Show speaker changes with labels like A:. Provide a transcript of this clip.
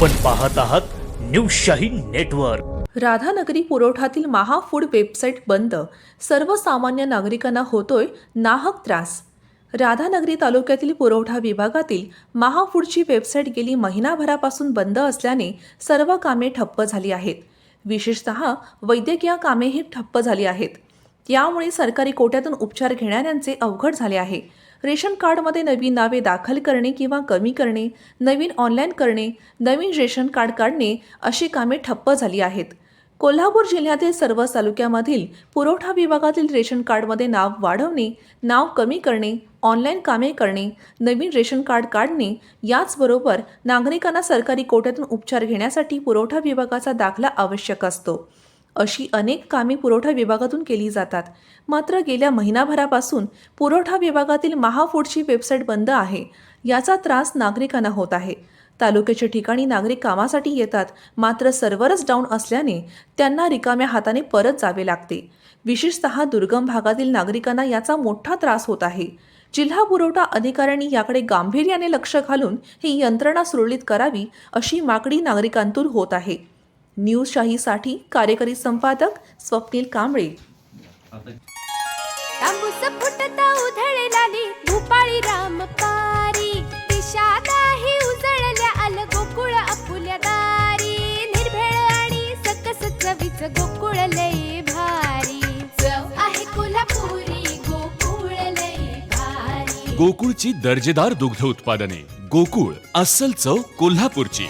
A: आपण पाहत आहात न्यूज शाही नेटवर्क.
B: राधानगरी पुरवठातील महाफूड वेबसाईट बंद. सर्वसामान्य नागरिकांना होतोय नाहक त्रास. राधानगरी तालुक्यातील पुरवठा विभागातील महाफूडची वेबसाईट गेली महिनाभरापासून बंद असल्याने सर्व कामे ठप्प झाली आहेत. विशेषतः वैद्यकीय कामेही ठप्प झाली आहेत. यामुळे सरकारी कोट्यातून उपचार घेणाऱ्यांचे अवघड झाले आहे. रेशन कार्डमध्ये नवीन नावे दाखल करणे किंवा कमी करणे नवीन ऑनलाईन करणे नवीन रेशन कार्ड काढणे अशी कामे ठप्प झाली आहेत. कोल्हापूर जिल्ह्यातील सर्व तालुक्यामधील पुरवठा विभागातील रेशन कार्डमध्ये नाव वाढवणे नाव कमी करणे ऑनलाईन कामे करणे नवीन रेशन कार्ड काढणे याचबरोबर नागरिकांना सरकारी कोट्यातून उपचार घेण्यासाठी पुरवठा विभागाचा दाखला आवश्यक असतो. अशी अनेक कामे पुरवठा विभागातून केली जातात. मात्र गेल्या महिनाभरापासून पुरवठा विभागातील महाफूडची वेबसाईट बंद आहे. याचा त्रास नागरिकांना होत आहे. तालुक्याच्या ठिकाणी नागरिक कामासाठी येतात मात्र सर्व्हरच डाऊन असल्याने त्यांना रिकाम्या हाताने परत जावे लागते. विशेषतः दुर्गम भागातील नागरिकांना याचा मोठा त्रास होत आहे. जिल्हा पुरवठा अधिकाऱ्यांनी याकडे गांभीर्याने लक्ष घालून ही यंत्रणा सुरळीत करावी अशी मागणी नागरिकांतून होत आहे. न्यूज शाहीसाठी कार्यकारी संपादक स्वप्नील कांबळे.
C: भूपाळी रामपारी. दिशादाही उजळल्या आल गोकुळ आपुल्या दारी. निर्भेळ आणि सकस चवीच गोकुळ लय भारी. चव आहे कोल्हापुरी गोकुळ लय भारी.
D: गोकुळची दर्जेदार दुग्ध उत्पादने. गोकुळ अस्सल चव कोल्हापूरची.